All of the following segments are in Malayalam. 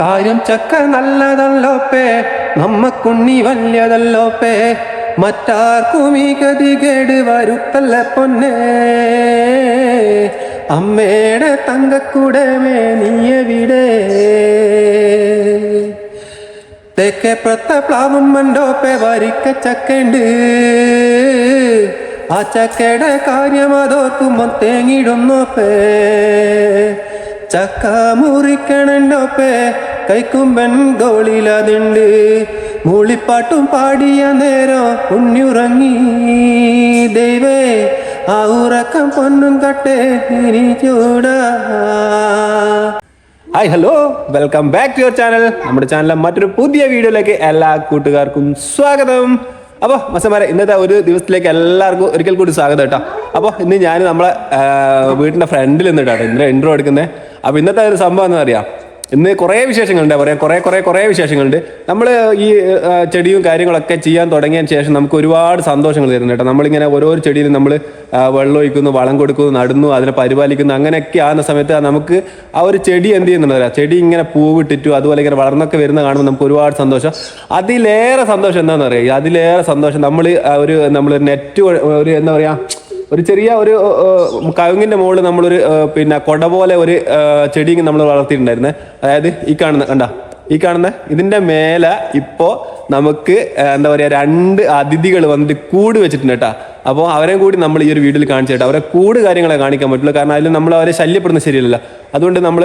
കാര്യം ചക്ക നല്ലതല്ലോപ്പേ നമ്മക്കുണ്ണി പേ. മറ്റാർക്കും ഈ ഗതികേട് വരുത്തല്ല പൊന്നേ. അമ്മയുടെ തങ്കക്കൂടമേ നീയവിടെ പ്രത്ത പ്ലാവും മണ്ടോപ്പെ വരിക്ക ചക്കണ്ട്. ആ ചക്കയുടെ കാര്യം അതോർക്കുമ്പോ തേങ്ങിടുന്നോപ്പേ ചക്ക മുറിക്കണണ്ടോപ്പേ കൈക്കുമ്പൻ ഗോളിലതുണ്ട് മൂളിപ്പാട്ടും പാടിയ നേരം ഉണ്ണിയുറങ്ങി. ദൈവേ ആ ഉറക്കം പൊന്നും കട്ടെ ഇനി ചൂടാ. Hi hello welcome back to your channel നമ്മുടെ ചാനലിലെ മറ്റൊരു പുതിയ വീഡിയോയിലേക്ക് എല്ലാ കൂട്ടുകാർക്കും സ്വാഗതം. അപ്പോൾ മസമാരെ ഇന്നത്തെ ഒരു ദിവസത്തിലേക്ക് എല്ലാവർക്കും ഒരിക്കൽ കൂടി സ്വാഗതം കേട്ടോ. അപ്പോൾ ഇന്ന് ഞാൻ നമ്മളെ വീട്ടിന്റെ ഫ്രണ്ടിൽ നിന്നിട്ടാണ് ഇന്നലെ ഇൻട്രോ എടുക്കുന്നത് അപ്പോൾ ഇന്നത്തെ ഒരു സംഭവം എന്താ അറിയാം ഇന്ന് കുറേ വിശേഷങ്ങളുണ്ട്. പറയാം കുറേ കുറേ കുറേ വിശേഷങ്ങളുണ്ട്. നമ്മൾ ഈ ചെടിയും കാര്യങ്ങളൊക്കെ ചെയ്യാൻ തുടങ്ങിയതിന് ശേഷം നമുക്ക് ഒരുപാട് സന്തോഷങ്ങൾ തരുന്നു കേട്ടോ. നമ്മളിങ്ങനെ ഓരോ ചെടിയിലും നമ്മൾ വെള്ളം ഒഴിക്കുന്നു വളം കൊടുക്കുന്നു നടുന്നു അതിനെ പരിപാലിക്കുന്നു അങ്ങനെയൊക്കെ ആകുന്ന സമയത്ത് നമുക്ക് ആ ഒരു ചെടി എന്ത് ചെയ്യുന്നുണ്ട് ചെടി ഇങ്ങനെ പൂവിട്ടിട്ടു അതുപോലെ ഇങ്ങനെ വളർന്നൊക്കെ വരുന്ന കാണുമ്പോൾ നമുക്ക് ഒരുപാട് സന്തോഷം. അതിലേറെ സന്തോഷം എന്താണെന്ന് അറിയാം അതിലേറെ സന്തോഷം നമ്മൾ ഒരു നമ്മൾ നെറ്റ് ഒരു എന്താ പറയുക ഒരു ചെറിയ ഒരു കവിങ്ങിന്റെ മുകളിൽ നമ്മളൊരു പിന്നെ കൊട പോലെ ഒരു ചെടി നമ്മൾ വളർത്തിയിട്ടുണ്ടായിരുന്നെ. അതായത് ഈ കാണുന്ന കണ്ട ഈ കാണുന്ന ഇതിന്റെ മേലെ ഇപ്പോ നമുക്ക് എന്താ പറയാ രണ്ട് അതിഥികൾ വന്നിട്ട് കൂട് വെച്ചിട്ടുണ്ട് കേട്ടാ. അപ്പോൾ അവരെയും കൂടി നമ്മൾ ഈ ഒരു വീഡിയോയിൽ കാണിച്ചു കേട്ടോ അവരെ കൂട് കാര്യങ്ങളെ കാണിക്കാൻ പറ്റുള്ളൂ. കാരണം അതിൽ നമ്മൾ അവരെ ശല്യപ്പെടുന്നത് ശരിയല്ല അതുകൊണ്ട് നമ്മൾ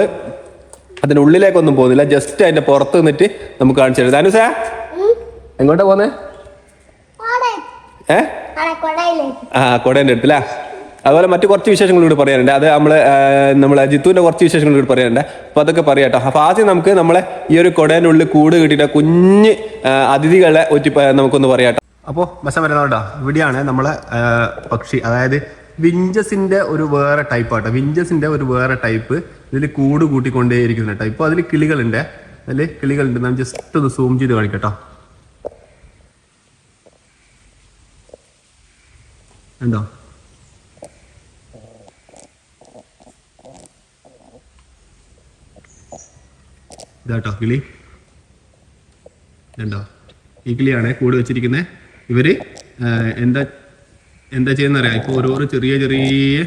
അതിന്റെ ഉള്ളിലേക്കൊന്നും പോകുന്നില്ല. ജസ്റ്റ് അതിന്റെ പുറത്ത് നിന്നിട്ട് നമുക്ക് കാണിച്ചു തരാം. ധനുസേ? എങ്ങോട്ടാ പോന്നേ? ഏഹ് ആ കൊടേന്റെ അടുത്തല്ലേ അതുപോലെ മറ്റു കുറച്ച് വിശേഷങ്ങൾ കൂടി പറയാനുണ്ട്. അത് നമ്മളെ ആ, നമ്മളെ ജിത്തുവിന്റെ കുറച്ച് വിശേഷങ്ങൾ കൂടി പറയാനുണ്ട്. അപ്പൊ അതൊക്കെ പറയാട്ടോ അപ്പൊ ആദ്യം നമുക്ക് നമ്മളെ ഈ ഒരു കൊടേന്റെ ഉള്ളിൽ കൂട് കിട്ടിയിട്ട് കുഞ്ഞ് അതിഥികളെ ഒറ്റി നമുക്കൊന്ന് പറയാട്ടോ അപ്പോൾ മെസ്സം വരുന്നോട്ടോ ഇവിടെയാണ് നമ്മളെ പക്ഷി അതായത് വിഞ്ചസിന്റെ ഒരു വേറെ ടൈപ്പ് ആട്ടോ. വിഞ്ചസിന്റെ ഒരു വേറെ ടൈപ്പ് ഇതിൽ കൂട് കൂട്ടിക്കൊണ്ടേയിരിക്കുന്ന ടൈപ്പ് ഇപ്പൊ അതിൽ കിളികളുണ്ട്. അതിൽ കിളികളുണ്ട്. ഞാൻ ജസ്റ്റ് ഒന്ന് സൂം ചെയ്ത് കാണിക്കട്ടോ ഉണ്ടോ? ഇതാട്ടോ കിളി. ഉണ്ടോ ഈ കിളിയാണ് കൂട് വെച്ചിരിക്കുന്നത് ഇവർ എന്താ എന്താ ചെയ്യുന്ന അറിയാം ഇപ്പൊ ഓരോരോ ചെറിയ ചെറിയ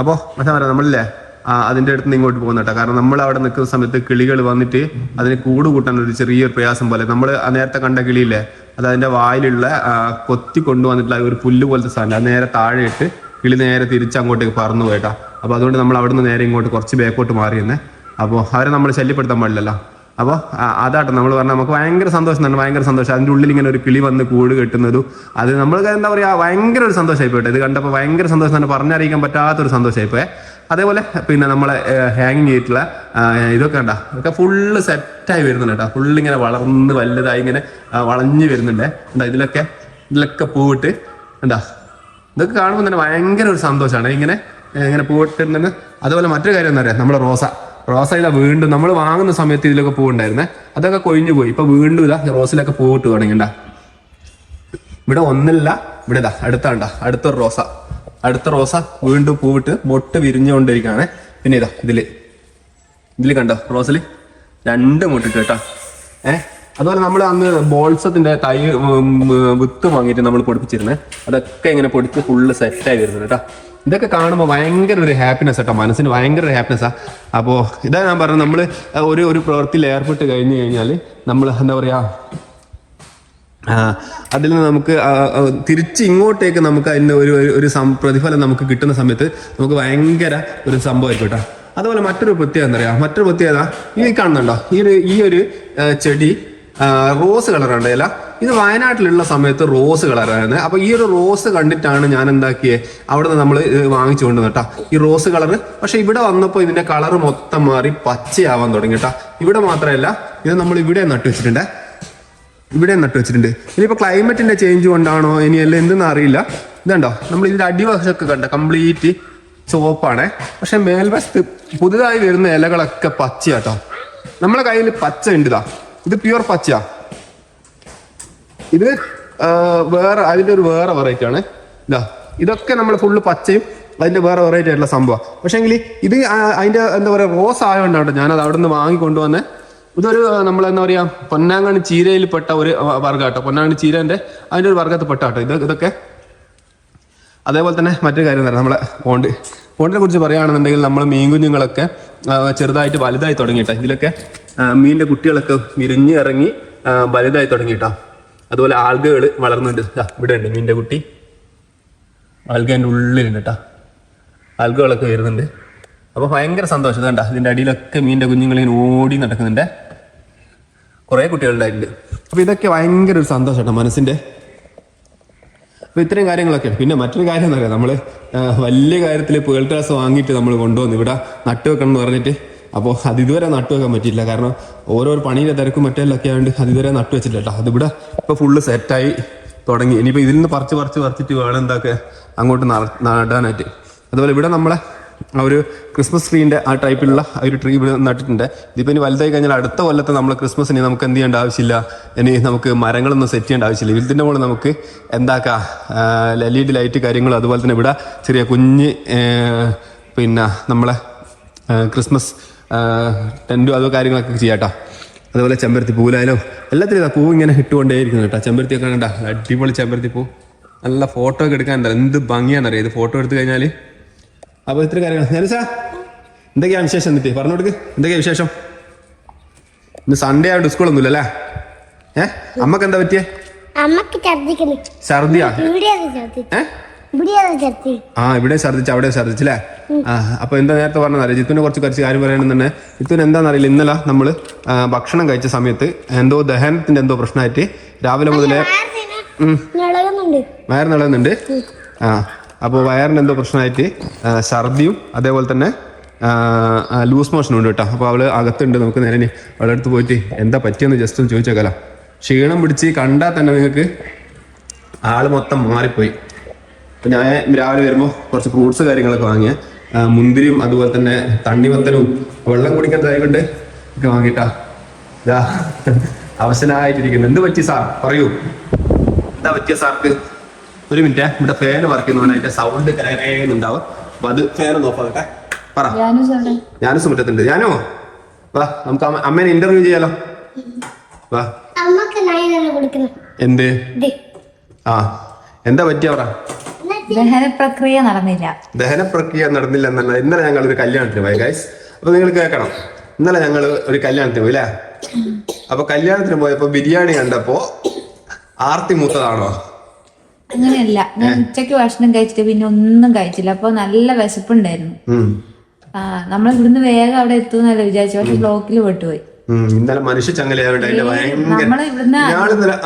അപ്പോ മച്ചാൻ പറയാം നമ്മളില്ലേ? ആ അതിന്റെ അടുത്ത് നിന്ന് ഇങ്ങോട്ട് പോകുന്ന കേട്ടോ. കാരണം നമ്മൾ അവിടെ നിൽക്കുന്ന സമയത്ത് കിളികൾ വന്നിട്ട് അതിന് കൂട് കൂട്ടാൻ ഒരു ചെറിയൊരു പ്രയാസം പോലെ. നമ്മൾ നേരത്തെ കണ്ട കിളിയില്ലേ? അത് അതിന്റെ വായിലുള്ള കൊത്തി കൊണ്ടുവന്നിട്ടുള്ള ഒരു പുല്ല് പോലത്തെ സാധനം. അത് നേരെ താഴെ ഇട്ട് കിളി നേരെ തിരിച്ച് അങ്ങോട്ടേക്ക് പറന്നു പോയിട്ടാ. അപ്പോൾ അതുകൊണ്ട് നമ്മൾ അവിടെ നിന്ന് നേരെ ഇങ്ങോട്ട് കുറച്ച് ബാക്കോട്ട് മാറിയെന്നെ. അപ്പോൾ അവരെ നമ്മൾ ശല്യപ്പെടുത്താൻ പാടില്ലല്ലോ. അപ്പോൾ അതാട്ടോ നമ്മൾ പറഞ്ഞാൽ നമുക്ക് ഭയങ്കര സന്തോഷം തന്നെ ഭയങ്കര സന്തോഷം. അതിന്റെ ഉള്ളിൽ ഇങ്ങനെ ഒരു കിളി വന്ന് കൂട് കെട്ടുന്നതും അത് നമ്മൾ എന്താ പറയുക ഭയങ്കര ഒരു സന്തോഷമായി പോയിട്ടെ ഇത് കണ്ടപ്പോൾ ഭയങ്കര സന്തോഷം തന്നെ പറഞ്ഞറിയിക്കാൻ പറ്റാത്തൊരു സന്തോഷമായി പോയെ അതേപോലെ പിന്നെ നമ്മളെ ഹാങ്ങിങ് ചെയ്തിട്ടുള്ള ഇതൊക്കെ കണ്ട ഇതൊക്കെ ഫുള്ള് സെറ്റായി വരുന്നുണ്ട് കേട്ടോ. ഫുള്ള് ഇങ്ങനെ വളർന്ന് വലുതായി ഇങ്ങനെ വളഞ്ഞു വളഞ്ഞ് വരുന്നുണ്ട്. എന്താ ഇതിലൊക്കെ ഇതിലൊക്കെ പൂവിട്ട് എന്താ ഇതൊക്കെ കാണുമ്പോൾ തന്നെ ഭയങ്കര ഒരു സന്തോഷമാണ്. ഇങ്ങനെ ഇങ്ങനെ പൂവിട്ടുണ്ടെന്ന് അതുപോലെ മറ്റൊരു കാര്യം എന്താ പറയുക നമ്മുടെ റോസ. റോസ ഇതാ വീണ്ടും നമ്മൾ വാങ്ങുന്ന സമയത്ത് ഇതിലൊക്കെ പൂവുണ്ടായിരുന്നേ. അതൊക്കെ കൊഴിഞ്ഞു പോയി. ഇപ്പൊ വീണ്ടും ഇതാ റോസിലൊക്കെ പൂവിട്ട് തുടങ്ങിണ്ട ഇവിടെ ഒന്നില്ല ഇവിടെ ഇതാ അടുത്താണ്ട അടുത്തൊരു റോസ. അടുത്ത റോസ വീണ്ടും പൂവിട്ട് മൊട്ട് വിരിഞ്ഞുകൊണ്ടിരിക്കുകയാണ്. പിന്നെ ഇതാ ഇതിൽ. ഇതിൽ കണ്ടോ റോസിൽ? രണ്ട് മുട്ടിട്ട് കേട്ടോ. ഏഹ് അതുപോലെ നമ്മൾ അന്ന് ബോൾസത്തിന്റെ തൈ വിത്ത് വാങ്ങിയിട്ട് നമ്മൾ പൊടിപ്പിച്ചിരുന്നത് അതൊക്കെ ഇങ്ങനെ പൊടിച്ച് ഫുള്ള് സെറ്റായി വരുന്നത് കേട്ടോ. ഇതൊക്കെ കാണുമ്പോൾ ഭയങ്കര ഒരു ഹാപ്പിനെസ് കേട്ടോ. മനസ്സിന് ഭയങ്കര ഒരു ഹാപ്പിനെസ്സാ അപ്പോൾ ഇതാ ഞാൻ പറഞ്ഞത് നമ്മൾ ഒരു ഒരു പ്രവൃത്തിയിൽ ഏർപ്പെട്ട് കഴിഞ്ഞു കഴിഞ്ഞാൽ നമ്മൾ എന്താ പറയാ ആ, അതിൽ നിന്ന് നമുക്ക് തിരിച്ച് ഇങ്ങോട്ടേക്ക് നമുക്ക് അതിന്റെ ഒരു ഒരു- പ്രതിഫലം നമുക്ക് കിട്ടുന്ന സമയത്ത് നമുക്ക് ഭയങ്കര ഒരു സംഭവമായിരിക്കും കേട്ടോ. അതുപോലെ മറ്റൊരു പ്രത്യേകത എന്താ പറയുക മറ്റൊരു പ്രത്യേകത ഈ കാണുന്നുണ്ടോ? ഈ ഒരു ഈ ഒരു ചെടി റോസ് കളറുണ്ട് ഇല ഇത് വയനാട്ടിലുള്ള സമയത്ത് റോസ് കളറായിരുന്നു അപ്പൊ ഈ ഒരു റോസ് കണ്ടിട്ടാണ് ഞാൻ എന്താക്കിയത് അവിടുന്ന് നമ്മൾ വാങ്ങിച്ചു കൊണ്ടുവന്നത് കേട്ടോ. ഈ റോസ് കളർ പക്ഷെ ഇവിടെ വന്നപ്പോൾ ഇതിന്റെ കളർ മൊത്തം മാറി പച്ചയാവാൻ തുടങ്ങി കേട്ടോ. ഇവിടെ മാത്രമല്ല ഇത് നമ്മൾ ഇവിടെ നട്ടു വെച്ചിട്ടുണ്ട്. ഇവിടെ നട്ട് വെച്ചിട്ടുണ്ട്. ഇനിയിപ്പോ ക്ലൈമറ്റിന്റെ ചേഞ്ച് കൊണ്ടാണോ ഇനി അല്ല എന്തെന്ന് അറിയില്ല. ഇതുണ്ടോ? നമ്മൾ ഇതിന്റെ അടിവശമൊക്കെ കണ്ട കംപ്ലീറ്റ് ചുവപ്പാണ്. പക്ഷെ മേൽവശത്ത് പുതുതായി വരുന്ന ഇലകളൊക്കെ പച്ചയാട്ടോ നമ്മളെ കയ്യിൽ പച്ച ഉണ്ട് ഇതാ പ്യുവർ പച്ചയാ. ഇത് വേറെ അതിന്റെ ഒരു വേറെ വെറൈറ്റി ആണ്. ഇതാ ഇതൊക്കെ നമ്മൾ ഫുള്ള് പച്ചയും അതിന്റെ വേറെ വെറൈറ്റി ആയിട്ടുള്ള സംഭവം. പക്ഷേങ്കിൽ ഇത് അതിന്റെ എന്താ പറയുക റോസ് ആയതുകൊണ്ടാണ് ഞാനത് അവിടെ നിന്ന് വാങ്ങി കൊണ്ടുവന്ന് ഇതൊരു നമ്മൾ എന്താ പറയാ പൊന്നാങ്കണ്ണി ചീരയിൽപ്പെട്ട ഒരു വർഗം കേട്ടോ പൊന്നാങ്കണ്ണി ചീരന്റെ അതിന്റെ ഒരു വർഗത്തിൽ പെട്ട കേട്ടോ ഇത് ഇതൊക്കെ അതേപോലെ തന്നെ മറ്റൊരു കാര്യം തന്നെ നമ്മളെ പോണ്ട്. പോണ്ടിനെ കുറിച്ച് പറയുകയാണെന്നുണ്ടെങ്കിൽ നമ്മൾ മീൻ കുഞ്ഞുങ്ങളൊക്കെ ചെറുതായിട്ട് വലുതായി തുടങ്ങിയിട്ടാ. ഇതിലൊക്കെ മീനിന്റെ കുട്ടികളൊക്കെ വിരിഞ്ഞ് ഇറങ്ങി വലുതായി തുടങ്ങിയിട്ടാ. അതുപോലെ ആൽഗകൾ വളർന്നുണ്ട്. ദാ ഇവിടെ ഉണ്ട് മീനിന്റെ കുട്ടി. ആൽഗേന്റെ ഉള്ളിലുണ്ട് കേട്ടോ ആൽഗകളൊക്കെ വരുന്നുണ്ട്. അപ്പോൾ ഭയങ്കര സന്തോഷം. കണ്ട? ഇതിന്റെ അടിയിലൊക്കെ മീനിന്റെ കുഞ്ഞുങ്ങളിങ്ങനെ ഓടി നടക്കുന്നുണ്ട്. കുറേ കുട്ടികളുണ്ടായിട്ടുണ്ട്. അപ്പോൾ ഇതൊക്കെ ഭയങ്കര ഒരു സന്തോഷം കേട്ടോ മനസ്സിന്റെ. അപ്പോൾ ഇത്രയും കാര്യങ്ങളൊക്കെ പിന്നെ മറ്റൊരു കാര്യം എന്താ പറയുക നമ്മൾ വലിയ കാര്യത്തിൽ പേൾട്ടാസ് വാങ്ങിയിട്ട് നമ്മൾ കൊണ്ടുവന്നു ഇവിടെ നട്ടുവെക്കണം എന്ന് പറഞ്ഞിട്ട് അപ്പോൾ അത് ഇതുവരെ നട്ടുവെക്കാൻ പറ്റിയില്ല കാരണം ഓരോ പണിയിലെ തിരക്കും മറ്റേലൊക്കെ ആയതുകൊണ്ട് അത് ഇതുവരെ നട്ടുവെച്ചിട്ടില്ല കേട്ടോ. അതിവിടെ ഇപ്പോൾ ഫുള്ള് സെറ്റായി തുടങ്ങി. ഇനിയിപ്പോൾ ഇതിൽ നിന്ന് പറിച്ച് പറിച്ച് പറിച്ചിട്ട് വേണം എന്താക്കുക അങ്ങോട്ട് നട- നടാനായിട്ട്. അതുപോലെ ഇവിടെ നമ്മളെ ആ ഒരു ക്രിസ്മസ് ട്രീന്റെ ആ ടൈപ്പിലുള്ള ആ ഒരു ട്രീ നട്ടിട്ടുണ്ട്. ഇതിപ്പോൾ ഇനി വലുതായി കഴിഞ്ഞാൽ അടുത്ത കൊല്ലത്തെ നമ്മൾ ക്രിസ്മസിന് നമുക്ക് എന്ത് ചെയ്യേണ്ട ആവശ്യമില്ല. ഇനി നമുക്ക് മരങ്ങളൊന്നും സെറ്റ് ചെയ്യേണ്ട ആവശ്യമില്ല. ഇതിന്റെ മുകളിൽ നമുക്ക് എന്താക്കാം? എൽ ഇ ഡി ലൈറ്റ് കാര്യങ്ങളും അതുപോലെ തന്നെ ഇവിടെ ചെറിയ കുഞ്ഞ് പിന്നെ നമ്മളെ ക്രിസ്മസ് ടെന്റും അതോ കാര്യങ്ങളൊക്കെ ചെയ്യാട്ടോ. അതുപോലെ ചെമ്പരത്തി പൂലായാലും എല്ലാത്തിലും ഇതാ പൂ ഇങ്ങനെ ഇട്ടുകൊണ്ടേയിരിക്കുന്നു കേട്ടോ. ചെമ്പരത്തിയൊക്കെ കണ്ട? അടിപൊളി ചെമ്പരത്തി പൂ. നല്ല ഫോട്ടോ ഒക്കെ എടുക്കാൻ എന്ത്? ഭംഗിയാണെന്നറിയാം? ഇത് ഫോട്ടോ എടുത്തു കഴിഞ്ഞാൽ അപ്പോൾ ഇത്ര കാര്യങ്ങൾ. ഞാനിസാ എന്തൊക്കെയാ വിശേഷം എന്നിട്ട്? പറഞ്ഞു കൊടുക്ക്. എന്തൊക്കെയാ വിശേഷം? ഇന്ന് സൺഡേ ആയിട്ട് സ്കൂളൊന്നുമില്ല അല്ലേ? ഏ? അമ്മയ്ക്ക് എന്താ പറ്റിയേ? അമ്മയ്ക്ക് ഛർദിക്കുന്നു ഛർദിയാ ആ ഇവിടെ ഛർദിച്ചു അവിടെ ഛർദിച്ചല്ലേ ആ അപ്പൊ എന്താ നേരത്തെ പറഞ്ഞതറിയാം ജിത്തുവിനെ കുറച്ച് കുറച്ച് കാര്യം പറയണമെന്ന് തന്നെ. ജിത്തുവിന് എന്താണെന്നറിയില്ല. ഇന്നലെ നമ്മൾ ഭക്ഷണം കഴിച്ച സമയത്ത് എന്തോ ദഹനത്തിന്റെ എന്തോ പ്രശ്നമായിട്ട് രാവിലെ മുതലേ വയർ നിളകുന്നുണ്ട്. ആ. അപ്പോൾ വയറിന് എന്തോ പ്രശ്നമായിട്ട് ഛർദിയും അതേപോലെ തന്നെ ലൂസ് മോഷനും ഉണ്ട് കേട്ടോ. അപ്പോൾ അവൾ അകത്തുണ്ട് നമുക്ക് നേരെ അവളുടെ അടുത്ത് പോയിട്ട് എന്താ പറ്റിയെന്ന് ജസ്റ്റ് ഒന്ന് ചോദിച്ചേക്കല. ക്ഷീണം പിടിച്ച് കണ്ടാൽ തന്നെ നിങ്ങൾക്ക് ആൾ മൊത്തം മാറിപ്പോയി. അപ്പം ഞാൻ രാവിലെ വരുമ്പോൾ കുറച്ച് ഫ്രൂട്ട്സ് കാര്യങ്ങളൊക്കെ വാങ്ങിയ. മുന്തിരിയും അതുപോലെ തന്നെ തണ്ണിമത്തനും വെള്ളം കുടിക്കാൻ കൊണ്ട് ഒക്കെ വാങ്ങിട്ടാ ഇതാ അവസനായിട്ടിരിക്കുന്നു എന്ത് പറ്റി സാർ? പറയൂ. എന്താ പറ്റിയ സാർക്ക്? ഒരു മിനിറ്റ് ഇവിടെ ഫാൻ വർക്ക് ചെയ്യുന്നതുകൊണ്ട് അതിന്റെ സൗണ്ട് ഉണ്ടാവും അപ്പൊ അത് ഫാൻ ഒന്ന് ഓഫ് ആകട്ടെ പറ. ഞാനും സുമറ്റത്തുണ്ട് ഞാനോ വാ നമുക്ക് അമ്മ- അമ്മേനെ ഇന്റർവ്യൂ ചെയ്യാലോ. വാ. എന്ത്? ആ. എന്താ പറ്റിയ പറ? ദഹന പ്രക്രിയ നടന്നില്ല. ദഹന പ്രക്രിയ നടന്നില്ല എന്നല്ല. ഇന്നലെ ഞങ്ങൾ ഒരു കല്യാണത്തിന് പോയി ഗൈസ് അപ്പൊ നിങ്ങൾ കേൾക്കണം. ഇന്നലെ ഞങ്ങൾ ഒരു കല്യാണത്തിന് പോയി അല്ലേ അപ്പൊ കല്യാണത്തിന് പോയപ്പോ ബിരിയാണി കണ്ടപ്പോ ആർത്തി മൂത്തതാണോ? അങ്ങനെയല്ല. ഞാൻ ഉച്ചയ്ക്ക് ഭക്ഷണം കഴിച്ചിട്ട് പിന്നെ ഒന്നും കഴിച്ചില്ല. അപ്പൊ നല്ല വിശപ്പുണ്ടായിരുന്നു. ആ നമ്മൾ ഇവിടുന്ന് വേഗം അവിടെ എത്തുന്നല്ല വിചാരിച്ചു. പക്ഷെ ബ്ലോക്കിൽ പെട്ടുപോയി. ഇന്നലെ മനുഷ്യ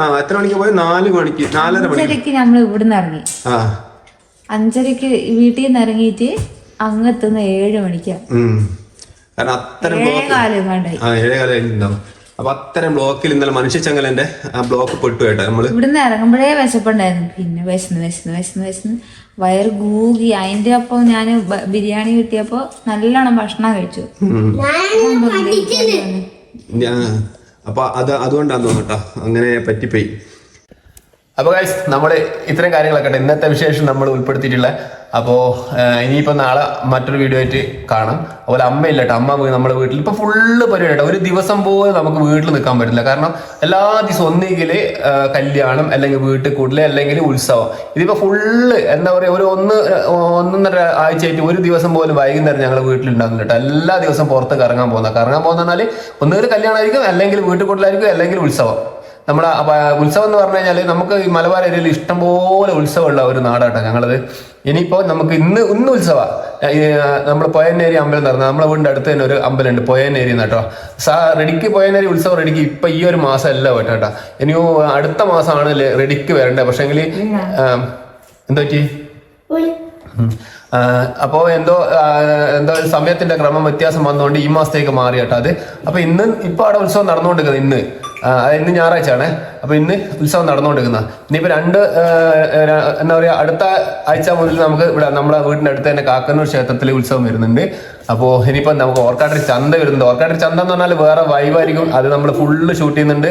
ആ എത്ര മണിക്ക് പോയി? നാല് മണിക്ക് നാലര മണിക്ക് അഞ്ചരക്ക് നമ്മൾ ഇവിടുന്ന് ഇറങ്ങി. അഞ്ചരക്ക് വീട്ടിൽ നിന്ന് ഇറങ്ങിയിട്ട് അങ്ങ് എത്തുന്ന ഏഴ് മണിക്കാണ്. കാരണം അത്ര ഏഴേകാലം ഏഴേകാലം അപ്പൊ അത്തരം ബ്ലോക്കിൽ ഇന്നലെ മനുഷ്യ ചങ്ങലന്റെ ആ ബ്ലോക്ക് പെട്ടു കേട്ടോ നമ്മൾ. ഇവിടുന്ന് ഇറങ്ങുമ്പോഴേ വിശപ്പുണ്ടായിരുന്നു. പിന്നെ വിശന്ന് വിശന്ന് വിശന്ന് വിശന്ന്. വയർ ഗൂകി അതിന്റെ ഒപ്പം ഞാൻ ബിരിയാണി കിട്ടിയപ്പോ നല്ലോണം ഭക്ഷണം കഴിച്ചു. അപ്പൊ അത് അതുകൊണ്ടാന്ന് തോന്നുന്നു കേട്ടോ. അങ്ങനെ പറ്റിപ്പോയി. അപ്പൊ ഗൈസ് നമ്മൾ ഇത്തരം കാര്യങ്ങളൊക്കെ ഇന്നത്തെ വിശേഷം നമ്മൾ ഉൾപ്പെടുത്തിയിട്ടുള്ള അപ്പോൾ ഇനിയിപ്പോൾ നാളെ മറ്റൊരു വീഡിയോ ആയിട്ട് കാണാം. അതുപോലെ അമ്മയില്ല കേട്ടോ. അമ്മ നമ്മുടെ വീട്ടിൽ. ഇപ്പോൾ ഫുള്ള് പരിപാടി ഒരു ദിവസം പോലും നമുക്ക് വീട്ടിൽ നിൽക്കാൻ പറ്റില്ല. കാരണം എല്ലാ ദിവസവും ഒന്നുകിൽ കല്യാണം അല്ലെങ്കിൽ വീട്ടിൽ കൂടുതൽ അല്ലെങ്കിൽ ഉത്സവം. ഇതിപ്പോ ഫുള്ള് എന്താ പറയുക ഒരു ഒന്ന് ഒന്നൊന്നര ആഴ്ചയായിട്ട് ഒരു ദിവസം പോലും വൈകുന്നേരം ഞങ്ങൾ വീട്ടിലുണ്ടാകുന്നില്ല കേട്ടോ. എല്ലാ ദിവസവും പുറത്ത് കറങ്ങാൻ പോകുന്ന കറങ്ങാൻ പോകുന്ന ഒന്നുകിൽ കല്യാണമായിരിക്കും അല്ലെങ്കിൽ വീട്ടിൽ കൂടുതലായിരിക്കും അല്ലെങ്കിൽ ഉത്സവം. നമ്മുടെ ഉത്സവം എന്ന് പറഞ്ഞു കഴിഞ്ഞാൽ നമുക്ക് ഈ മലബാർ ഏരിയയിൽ ഇഷ്ടംപോലെ ഉത്സവമുള്ള ഒരു നാടാട്ടോ ഞങ്ങളത്. ഇനിയിപ്പോൾ നമുക്ക് ഇന്ന് ഇന്ന് ഉത്സവ. നമ്മൾ പൊയന്നേരി അമ്പലം നടന്നത് നമ്മളെ വീടിന്റെ അടുത്ത് തന്നെ ഒരു അമ്പലമുണ്ട് പൊയന്നേരി എന്ന് കേട്ടോ സാ റെഡിക്ക് പൊയന്നേരി ഉത്സവം റെഡിക്ക് ഇപ്പം ഈ ഒരു മാസം അല്ല കേട്ടോ ഇനിയോ അടുത്ത മാസമാണ് റെഡിക്ക് വരേണ്ടത് പക്ഷേങ്കിൽ എന്താ പറ്റി? ഉം. അപ്പോ എന്തോ എന്തോ സമയത്തിന്റെ ക്രമം വ്യത്യാസം വന്നുകൊണ്ട് ഈ മാസത്തേക്ക് മാറി കേട്ടോ അത്. അപ്പൊ ഇന്ന് ഇപ്പൊ അവിടെ ഉത്സവം നടന്നുകൊണ്ടിരിക്കുന്നത് ഇന്ന്. ഇന്ന് ഞായറാഴ്ച ആണേ അപ്പൊ ഇന്ന് ഉത്സവം നടന്നുകൊണ്ടിരിക്കുന്ന. ഇനിയിപ്പോ രണ്ട് എന്താ പറയാ അടുത്ത ആഴ്ച മുതൽ നമുക്ക് ഇവിടെ നമ്മുടെ വീടിന്റെ അടുത്ത് തന്നെ കാക്കന്നൂർ ക്ഷേത്രത്തിൽ ഉത്സവം വരുന്നുണ്ട്. അപ്പോൾ ഇനിയിപ്പോ നമുക്ക് ഓർക്കാട്ടൊരു ചന്ത വരുന്നുണ്ട്. ഓർക്കാട്ടൊരു ചന്ത എന്ന് പറഞ്ഞാൽ വേറെ വൈവായിരിക്കും അത് നമ്മൾ ഫുള്ള് ഷൂട്ട് ചെയ്യുന്നുണ്ട്.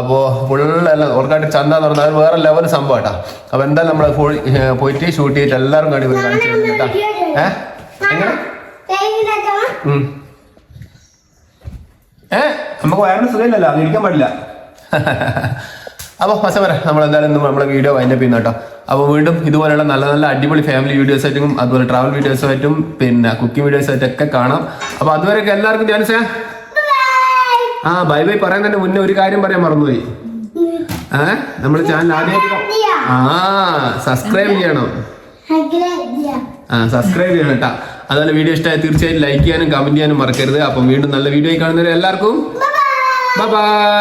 അപ്പോൾ ഫുള്ള് അല്ല ഓർക്കാട്ടൊരു ചന്ത എന്ന് പറഞ്ഞാൽ അത് വേറെ ലെവൽ സംഭവം കേട്ടോ അപ്പൊ എന്തായാലും നമ്മൾ പോയിട്ട് ഷൂട്ട് ചെയ്തിട്ട് എല്ലാവരും കണ്ടി പോയി കാണിച്ചു കേട്ടോ. ഏഹ് എങ്ങനെ? തേങ്ങ ഉം. ഏ? നമുക്ക് വയറിന് സുഖമില്ലല്ലോ അത് ഇരിക്കാൻ പാടില്ല. അപ്പോൾ മസ പറയാം നമ്മൾ എന്തായാലും നമ്മുടെ വീഡിയോ വൈൻഡപ്പ് ചെയ്യുന്ന കേട്ടോ. അപ്പോൾ വീണ്ടും ഇതുപോലെയുള്ള നല്ല നല്ല അടിപൊളി ഫാമിലി വീഡിയോസ് ആയിട്ടും അതുപോലെ ട്രാവൽ വീഡിയോസ് ആയിട്ടും പിന്നെ കുക്കിംഗ് ആയിട്ടൊക്കെ കാണാം. അപ്പോൾ അതുവരെയൊക്കെ എല്ലാവർക്കും ധ്യാനിച്ചേ ആ ബൈ ബൈ പറയാൻ തന്നെ മുന്നേ ഒരു കാര്യം പറയാൻ മറന്നുപോയി. ഏ? നമ്മൾ ചാനൽ ആദ്യമായിട്ട് ആ സബ്സ്ക്രൈബ് ചെയ്യണം. ആ സബ്സ്ക്രൈബ് ചെയ്യണം കേട്ടാ. അതുപോലെ വീഡിയോ ഇഷ്ടമായി തീർച്ചയായും ലൈക്ക് ചെയ്യാനും കമന്റ് ചെയ്യാനും മറക്കരുത്. അപ്പം വീണ്ടും നല്ല വീഡിയോ കാണുന്നവരെ എല്ലാവർക്കും ബൈ ബൈ